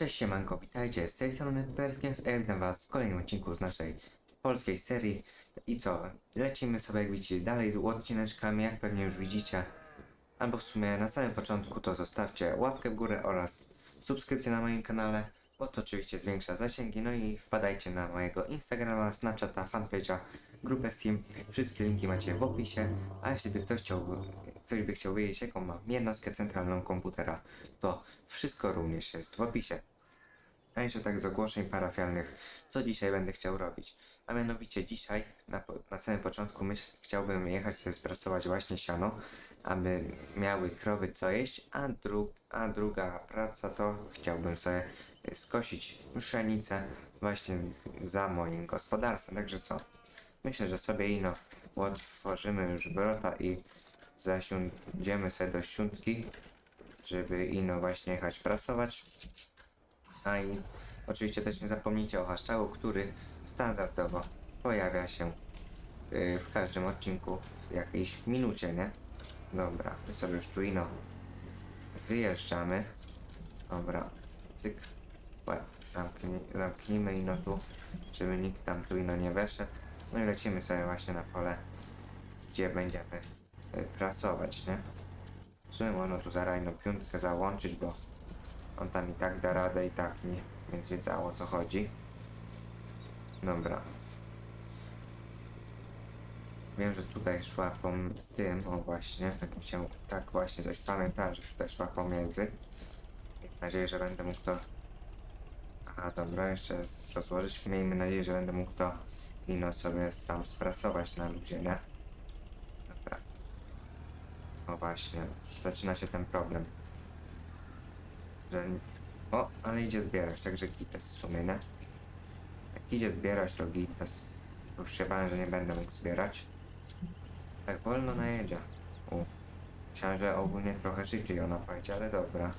Cześć siemanko, witajcie, z tej strony Perskiem, a witam was w kolejnym odcinku z naszej polskiej serii. I co, lecimy sobie jak widzicie dalej z odcineczkami, jak pewnie już widzicie. Albo w sumie na samym początku to zostawcie łapkę w górę oraz subskrypcję na moim kanale, bo to oczywiście zwiększa zasięgi. No i wpadajcie na mojego Instagrama, Snapchata, fanpage'a, grupę Steam. Wszystkie linki macie w opisie. A jeśli by ktoś chciał, ktoś by chciał wiedzieć jaką mam jednostkę centralną komputera, to wszystko również jest w opisie. A jeszcze tak z ogłoszeń parafialnych, co dzisiaj będę chciał robić. A mianowicie dzisiaj, na, na samym początku myśl, chciałbym jechać sobie sprasować właśnie siano, aby miały krowy co jeść, a, dru, a druga praca to chciałbym sobie skosić pszenicę właśnie za moim gospodarstwem. Także co? Myślę, że sobie ino otworzymy już wrota i zasiądziemy sobie do siódmki, żeby ino właśnie jechać prasować. A i oczywiście też nie zapomnijcie o hasztagu, który standardowo pojawia się yy, w każdym odcinku w jakiejś minucie, nie? Dobra, my sobie już tu ino wyjeżdżamy. Dobra, cyk. Zamknij, zamknijmy ino tu, żeby nikt tam tu ino nie weszedł. No i lecimy sobie właśnie na pole, gdzie będziemy y, prasować, nie? W sumie można tu zaraz ino piątkę załączyć, bo on tam i tak da radę i tak nie, więc wiedział o co chodzi. Dobra. Wiem, że tutaj szła po tym, o właśnie, tak mi się, tak właśnie coś pamiętałem, że tutaj szła pomiędzy. Miejmy nadzieję, że będę mógł to... Aha, dobra, jeszcze rozłożyć. Miejmy nadzieję, że będę mógł to ino sobie tam sprasować na luzie, nie? Dobra. O właśnie, zaczyna się ten problem że... O, ale idzie zbierać, także gites w sumie, nie? Jak idzie zbierać, to gites. Już się bałem, że nie będę mógł zbierać. Tak wolno najedzie. U. Myślałem, że ogólnie trochę szybciej ona pojedzie, ale dobra.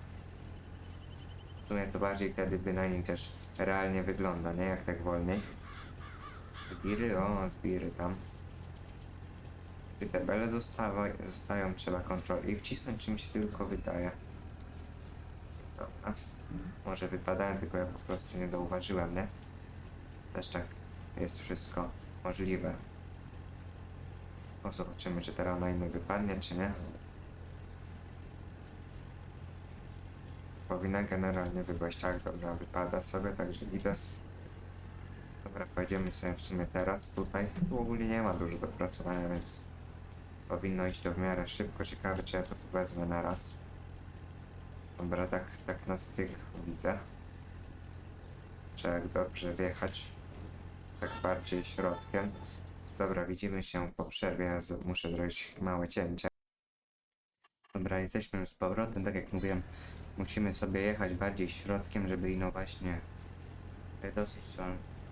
W sumie to bardziej wtedy bynajmniej też realnie wygląda, nie? Jak tak wolniej. Zbiry, o, zbiry tam. Czy te bele zostawa, zostają, trzeba kontrol i wcisnąć, czy mi się tylko wydaje. Dobra. Może wypadają, tylko ja po prostu nie zauważyłem, nie? Też tak jest wszystko możliwe. No zobaczymy, czy teraz ona inny wypadnie, czy nie. Powinna generalnie wypaść tak, dobra, wypada sobie, także gitas. Dobra, pojedziemy sobie w sumie teraz tutaj. Tu ogólnie nie ma dużo do pracowania, więc powinno iść to w miarę szybko. Ciekawe, czy ja to tu wezmę na raz. Dobra, tak, tak na styk widzę. Trzeba jak dobrze wjechać. Tak bardziej środkiem. Dobra, widzimy się po przerwie. Ja muszę zrobić małe cięcie. Dobra, jesteśmy już z powrotem. Tak jak mówiłem, musimy sobie jechać bardziej środkiem, żeby ino właśnie dosyć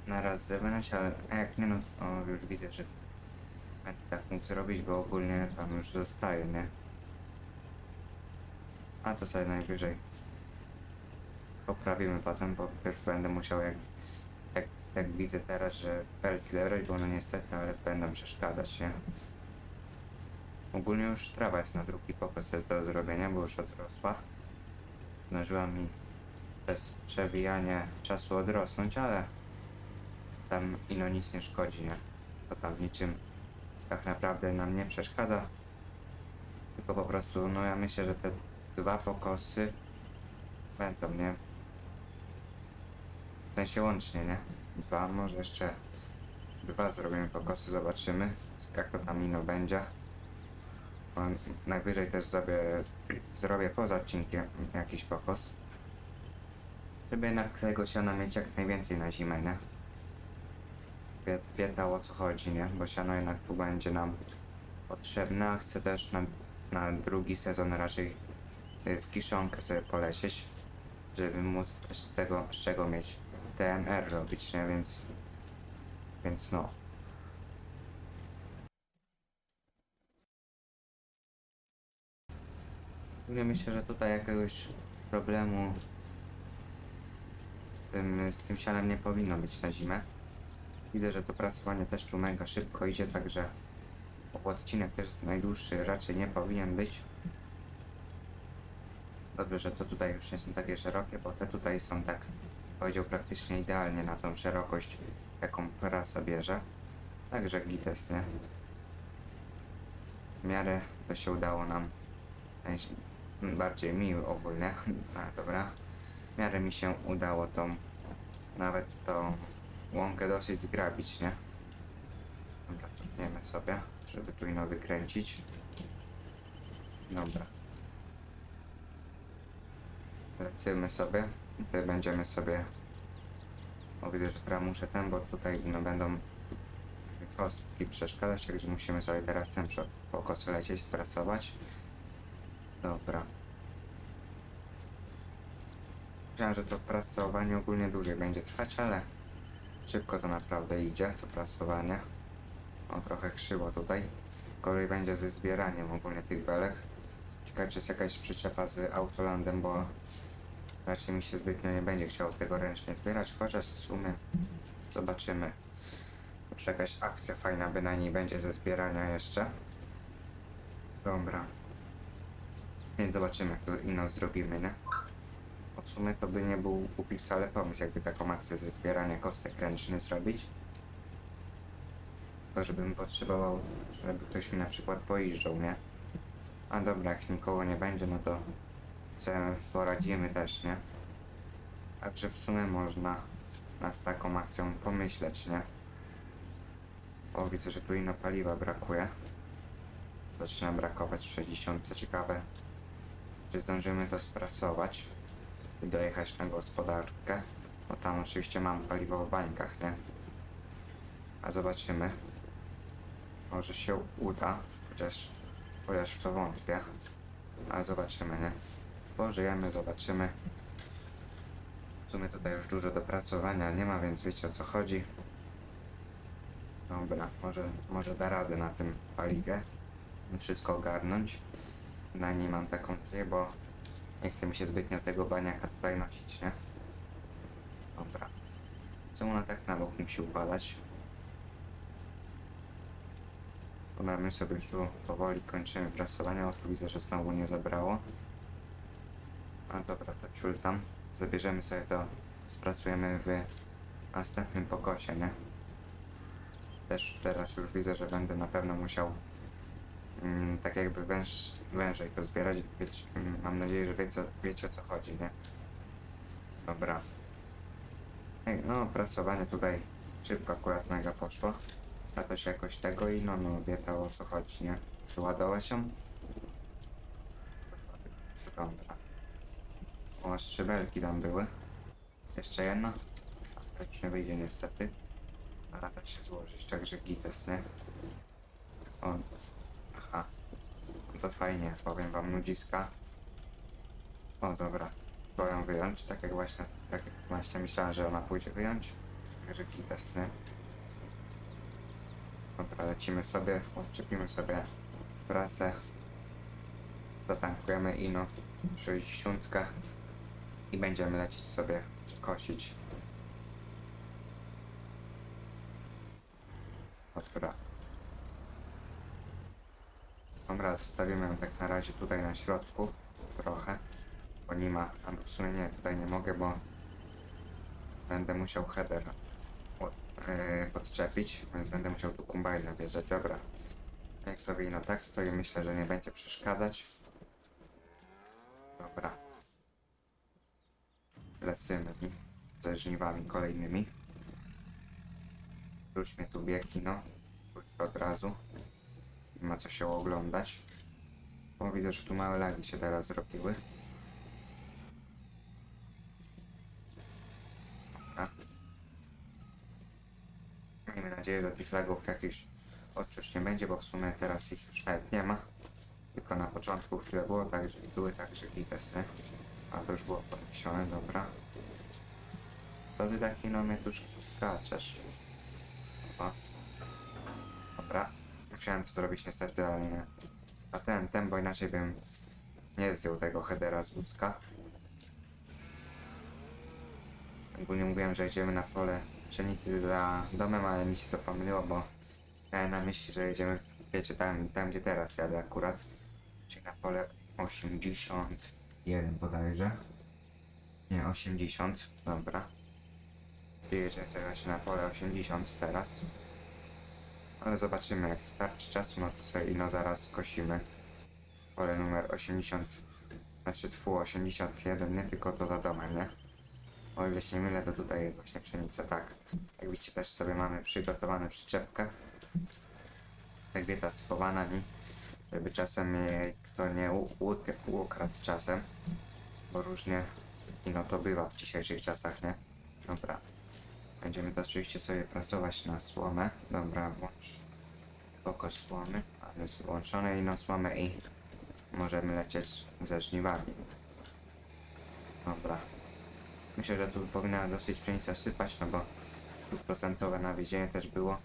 to naraz zewnątrz, ale a jak nie, no o, już widzę, że będę tak mógł zrobić, bo ogólnie tam już zostaje, nie? A to sobie najwyżej poprawimy potem, bo pierw będę musiał jak, jak, jak widzę teraz, że pelki zebrać, bo no niestety, ale będą przeszkadzać, nie? Ogólnie już trawa jest na drugi pokos jest do zrobienia, bo już odrosła. Zdążyła mi bez przewijania czasu odrosnąć, ale tam ino nic nie szkodzi, nie? To tam w niczym tak naprawdę nam nie przeszkadza. Tylko po prostu, no ja myślę, że te dwa pokosy będą, nie? W sensie łącznie, nie? Dwa, może jeszcze dwa zrobimy pokosy, zobaczymy jak to tam ino będzie. Bo najwyżej też sobie zrobię poza odcinkiem jakiś pokos. Żeby jednak tego siana mieć jak najwięcej na zimę, nie? Wie, wiedział o co chodzi, nie? Bo siano jednak tu będzie nam potrzebne, a chcę też na, na drugi sezon raczej y, w kiszonkę sobie polecieć, żeby móc też z tego, z czego mieć TMR robić, nie? Więc, więc no. Myślę, że tutaj jakiegoś problemu z tym, z tym sianem nie powinno być na zimę. Widzę, że to prasowanie też tu mega szybko idzie, także odcinek też najdłuższy raczej nie powinien być. Dobrze, że to tutaj już nie są takie szerokie, bo te tutaj są tak, powiedział, praktycznie idealnie na tą szerokość, jaką prasa bierze. Także gites, nie? W miarę to się udało nam, bardziej mi ogólnie, dobra, w miarę mi się udało tą, nawet tą łąkę dosyć zgrabić, nie? Dobra, cofniemy sobie, żeby tu ino wykręcić. Dobra. Lecimy sobie. Tutaj będziemy sobie... O, widzę, że teraz muszę ten, bo tutaj no, będą kostki przeszkadzać, także musimy sobie teraz ten prze- po lecieć, sprasować. Dobra. Myślałem, że to prasowanie ogólnie dłużej będzie trwać, ale szybko to naprawdę idzie, to prasowanie. O, trochę krzywo tutaj. Gorzej będzie ze zbieraniem ogólnie tych belek. Ciekawe, czy jest jakaś przyczepa z Autolandem, bo raczej mi się zbytnio nie będzie chciało tego ręcznie zbierać, chociaż w sumie zobaczymy. Czy jakaś akcja fajna bynajmniej będzie ze zbierania jeszcze. Dobra. Więc zobaczymy, jak to ino zrobimy, nie? W sumie to by nie był głupi wcale pomysł, jakby taką akcję ze zbierania kostek ręcznych zrobić. To żebym potrzebował, żeby ktoś mi na przykład pojeżdżał, nie? A dobra, jak nikogo nie będzie, no to se poradzimy też, nie? Także w sumie można nad taką akcją pomyśleć, nie? O, widzę, że tu ino paliwa brakuje. Zaczyna brakować w 60. Ciekawe, czy zdążymy to sprasować dojechać na gospodarkę. Bo tam oczywiście mam paliwo w bańkach, nie? A zobaczymy. Może się uda, chociaż, chociaż w to wątpię. Ale zobaczymy, nie? Pożyjemy, zobaczymy. W sumie tutaj już dużo do pracowania nie ma, więc wiecie o co chodzi. Dobra, może, może da radę na tym paliwie. Wszystko ogarnąć. Na niej mam taką bo nie chce mi się zbytnio tego baniaka tutaj nosić, nie? Dobra. Czemu ona tak na bok musi upadać? Dobra, my sobie już tu powoli kończymy prasowanie. O, tu widzę, że znowu nie zabrało. A dobra, to ciul tam. Zabierzemy sobie to, spracujemy w następnym pokosie, nie? Też teraz już widzę, że będę na pewno musiał tak jakby węż, wężej to zbierać. Wiecie, mm, mam nadzieję, że wie co, wiecie o co chodzi, nie? Dobra. No, prasowanie tutaj szybko akurat mega poszło. A to się jakoś tego i no, no wie to o co chodzi, nie? Wyładować ją? Co dobra. O, aż trzy belki tam były. Jeszcze jedna? To już nie wyjdzie niestety. Ale da się złożyć, także gites, nie? To fajnie, powiem wam nudziska. O, dobra. Trzeba ją wyjąć, tak jak właśnie, tak jak właśnie myślałem, że ona pójdzie wyjąć. Także gites, nie? Dobra, lecimy sobie, odczepimy sobie prasę. Zatankujemy ino 60 i będziemy lecieć sobie kosić. Dobra. Dobra, zostawimy ją tak na razie tutaj na środku trochę, bo nie ma, albo w sumie nie, tutaj nie mogę, bo będę musiał header yy, podczepić, więc będę musiał tu kombajnę bierzeć. Dobra. Jak sobie ino tak stoi, myślę, że nie będzie przeszkadzać. Dobra. Lecimy i ze żniwami kolejnymi. Rzućmy tu biegi, no. Od razu. Ma co się oglądać. Bo widzę, że tu małe lagi się teraz zrobiły. Miejmy nadzieję, że tych lagów jakichś odczuć nie będzie, bo w sumie teraz ich już nawet nie ma. Tylko na początku chwilę było tak, że były także gitesy. A to już było podniesione, dobra. To ty taki no mnie tu skaczesz. O. Dobra. Musiałem to zrobić niestety, ale nie. A ten, ten, bo inaczej bym nie zdjął tego headera z wózka. Ogólnie mówiłem, że jedziemy na pole pszenicy dla domem, ale mi się to pomyliło, bo miałem na myśli, że jedziemy, w- wiecie, tam, tam gdzie teraz jadę akurat. Czyli na pole 80 81 bodajże. Nie, 80, dobra. Jedziemy sobie właśnie na pole 80 teraz. Ale zobaczymy, jak starczy czasu, no to sobie no zaraz skosimy. Pole numer 80, znaczy tfu 81, nie tylko to za domem, nie? O ile się nie mylę, to tutaj jest właśnie pszenica, tak. Jak widzicie, też sobie mamy przygotowaną przyczepkę. Jak wieta schowana mi, żeby czasem jej kto nie ukradł czasem. Bo różnie, i no to bywa w dzisiejszych czasach, nie? Dobra. Będziemy to oczywiście sobie prasować na słomę. Dobra, włącz pokos słomy. Ale jest włączone i no słomę i możemy lecieć ze żniwami. Dobra. Myślę, że tu powinna dosyć pszenica sypać, no bo tu procentowe nawiezienie też było.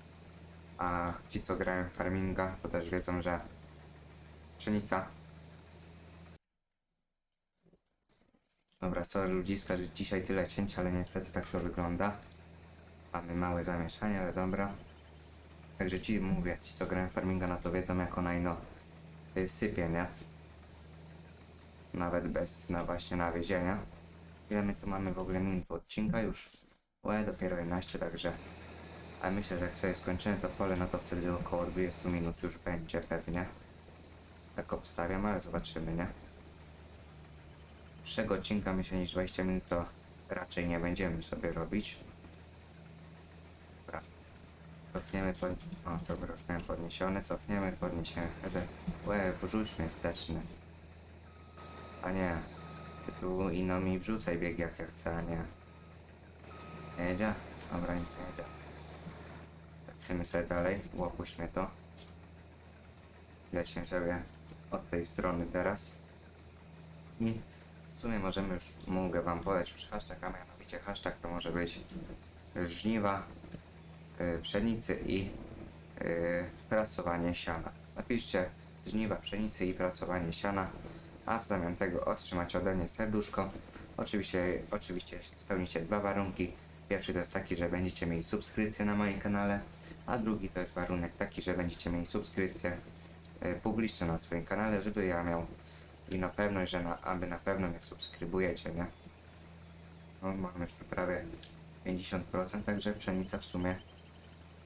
A ci co grają farminga to też wiedzą, że pszenica. Dobra, sorry ludziska, że dzisiaj tyle cięć, ale niestety tak to wygląda. Mamy małe zamieszanie, ale dobra. Także ci mówię, ci co grają farminga, no to wiedzą jak ona ino sypie, nie? Nawet bez na właśnie nawiezienia. Ile my tu mamy w ogóle minut odcinka już? Łe, dopiero 11, także... Ale myślę, że jak sobie skończymy to pole, no to wtedy około 20 minut już będzie pewnie. Tak obstawiam, ale zobaczymy, nie? Dłuższego odcinka myślę niż 20 minut to raczej nie będziemy sobie robić. Cofniemy pod... O, dobra, już miałem podniesione. Cofniemy, podniesiemy header. Łe, wrzuć mnie wsteczny. A nie. Tu ino mi wrzucaj bieg jak ja chcę, a nie. Nie jedzie? Dobra, nic nie jedzie. Lecimy sobie dalej. Łopuść mnie to. Lecimy sobie od tej strony teraz. I w sumie możemy już, mogę wam podać już hashtag, a mianowicie hashtag to może być żniwa pszenicy i y, prasowanie siana. Napiszcie żniwa pszenicy i prasowanie siana, a w zamian tego otrzymać ode mnie serduszko. Oczywiście, oczywiście spełnicie dwa warunki. Pierwszy to jest taki, że będziecie mieli subskrypcję na moim kanale, a drugi to jest warunek taki, że będziecie mieli subskrypcję y, publiczną na swoim kanale, żeby ja miał i na pewność, że na, aby na pewno mnie subskrybujecie, nie? No, mamy już tu prawie 50%, także pszenica w sumie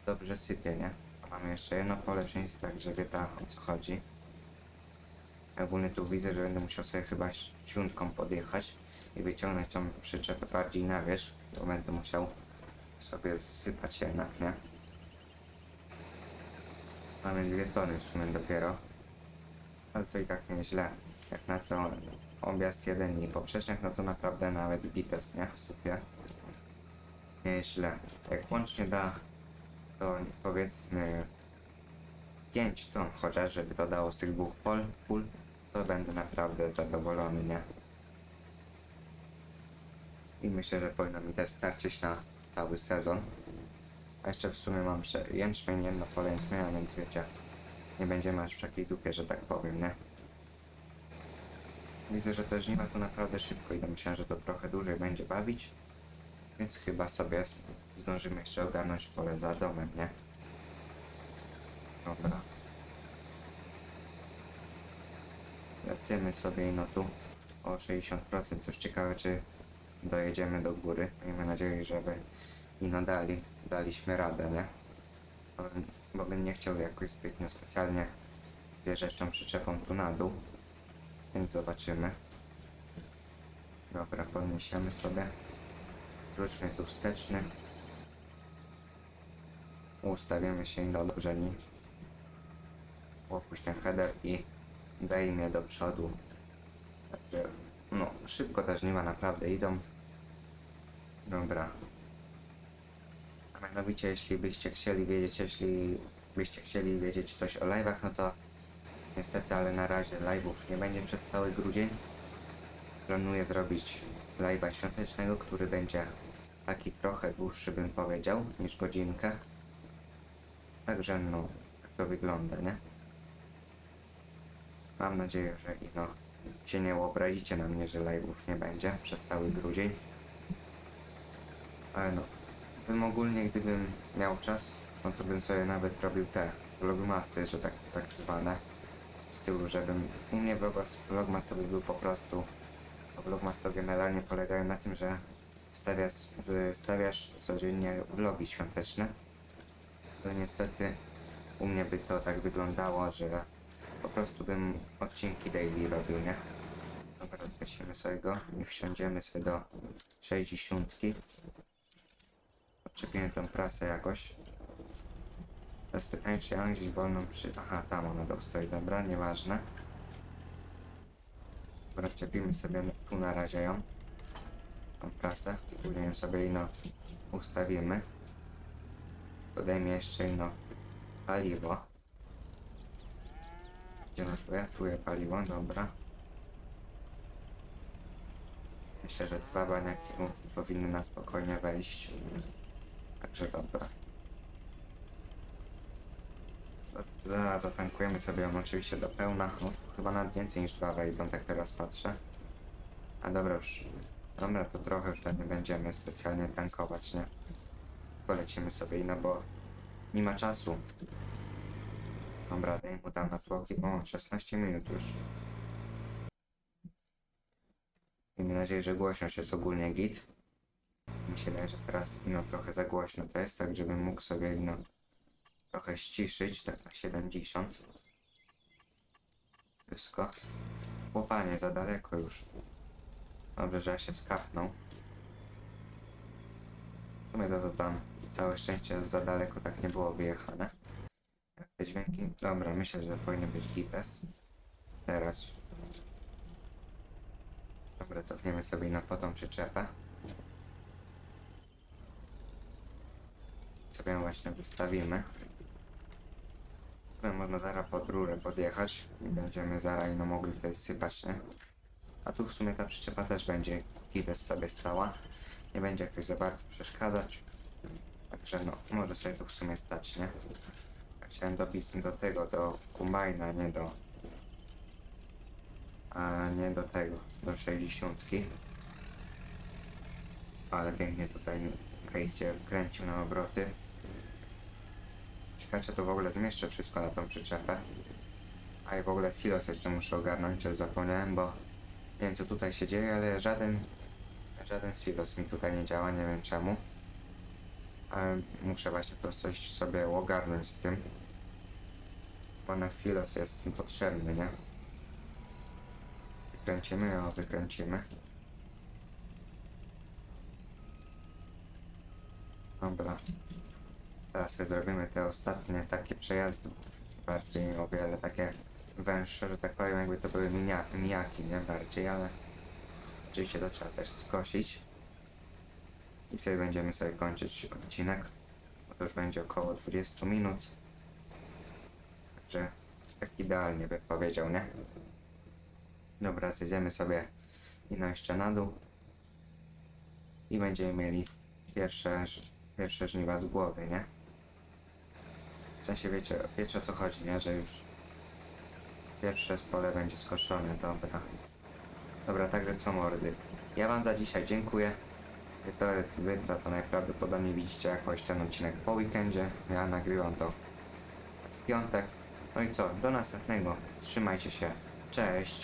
dobrze sypie, nie? A mamy jeszcze jedno pole pszenicy, także wie ta o co chodzi. Ogólnie tu widzę, że będę musiał sobie chyba siuntką podjechać i wyciągnąć tą przyczepę bardziej na wierzch, bo będę musiał sobie zsypać jednak, nie? Mamy dwie tony w sumie dopiero ale to i tak nieźle. Jak na to objazd jeden i poprzeczniak, no to naprawdę nawet bites, nie? Sypie. Nieźle. Jak łącznie da, to powiedzmy 5 ton chociaż, żeby to dało z tych dwóch pol, pól, to będę naprawdę zadowolony, nie? I myślę, że powinno mi też starczyć na cały sezon. A jeszcze w sumie mam jęczmień, jedno pole jęczmienia, więc wiecie, nie będziemy aż w takiej dupie, że tak powiem, nie? Widzę, że te żniwa tu naprawdę szybko idą. Myślałem, że to trochę dłużej będzie bawić. Więc chyba sobie zdążymy jeszcze ogarnąć pole za domem, nie? Dobra. Lecimy sobie no tu o 60%. Już ciekawe, czy dojedziemy do góry. Miejmy nadzieję, żeby i nadali daliśmy radę, nie? Bo bym, bo bym nie chciał jakoś zbytnio specjalnie zjeżdżać tą przyczepą tu na dół. Więc zobaczymy. Dobra, podniesiemy sobie. Wróćmy tu wsteczny. Ustawimy się do brzegi. Opuść ten header i daj mnie do przodu. Także, no, szybko te żniwa naprawdę idą. Dobra. A mianowicie, jeśli byście chcieli wiedzieć, jeśli byście chcieli wiedzieć coś o live'ach, no to niestety, ale na razie live'ów nie będzie przez cały grudzień. Planuję zrobić live'a świątecznego, który będzie taki trochę dłuższy, bym powiedział, niż godzinkę. Także no, tak to wygląda, nie? Mam nadzieję, że i no się nie obrazicie na mnie, że live'ów nie będzie przez cały grudzień. Ale no, bym ogólnie, gdybym miał czas, no to bym sobie nawet robił te vlogmasy, że tak, tak zwane. W stylu, żebym u mnie vlogmas, vlogmas to by był po prostu Vlogmas to generalnie polegają na tym, że stawiasz, stawiasz codziennie vlogi świąteczne. To niestety u mnie by to tak wyglądało, że po prostu bym odcinki daily robił, nie? Dobra, odgasimy sobie go i wsiądziemy sobie do 60. Odczepimy tą prasę jakoś. Teraz pytanie, czy ja mam gdzieś wolną przy... Aha, tam ona dostoi, dobra, nieważne. Dobra, czepimy sobie tu na razie ją. Tą prasę, później sobie ino ustawimy. Dodajmy jeszcze ino paliwo. Gdzie tu jest? Tu jest paliwo, dobra. Myślę, że dwa baniaki powinny na spokojnie wejść. Także dobra. Za- Za, zatankujemy sobie ją oczywiście do pełna. Chyba nawet więcej niż dwa wejdą, tak teraz patrzę. A dobra już. Dobra, to trochę już tak nie będziemy specjalnie tankować, nie? Polecimy sobie, no bo nie ma czasu. Dobra, daj mu tam na tłoki. O, 16 minut już. Miejmy nadzieję, że głośność jest ogólnie git. Mi się wydaje, że teraz ino trochę za głośno to jest, tak żebym mógł sobie ino trochę ściszyć, tak na 70. Wszystko. Łopanie, za daleko już. Dobrze, że ja się skapnął. W sumie to, to tam całe szczęście za daleko, tak nie było wyjechane. Te dźwięki? Dobra, myślę, że powinien być gites. Teraz. Dobra, cofniemy sobie na po tą przyczepę. Sobie ją właśnie wystawimy. Tutaj można zaraz pod rurę podjechać i będziemy zaraz no mogli tutaj sypać, nie? A tu w sumie ta przyczepa też będzie gites sobie stała. Nie będzie jakoś za bardzo przeszkadzać. Także no, może sobie tu w sumie stać, nie? Chciałem dobić do tego, do kombajna, nie do... A nie do tego, do 60. Ale pięknie tutaj się wkręcił na obroty. Czekajcie, to w ogóle zmieszczę wszystko na tą przyczepę. A i w ogóle silos jeszcze muszę ogarnąć, że zapomniałem, bo nie wiem co tutaj się dzieje, ale żaden żaden silos mi tutaj nie działa, nie wiem czemu. Ale muszę właśnie to coś sobie ogarnąć z tym. Jednak silos jest potrzebny, nie? Wykręcimy, o wykręcimy. Dobra. Teraz zrobimy te ostatnie takie przejazdy. Bardziej o wiele takie węższe, że tak powiem, jakby to były minia, mijaki, nie? Bardziej, ale oczywiście to trzeba też skosić. I wtedy będziemy sobie kończyć odcinek. To już będzie około 20 minut. Także tak idealnie bym powiedział, nie? Dobra, zjedziemy sobie ino jeszcze na dół. I będziemy mieli pierwsze, pierwsze żniwa z głowy, nie? W sensie wiecie, wiecie o co chodzi, nie? Że już pierwsze z pole będzie skoszone, dobra. Dobra, także co mordy. Ja wam za dzisiaj dziękuję. Wy to, to najprawdopodobniej widzicie jakoś ten odcinek po weekendzie. Ja nagrywam to w piątek. No i co, do następnego. Trzymajcie się. Cześć.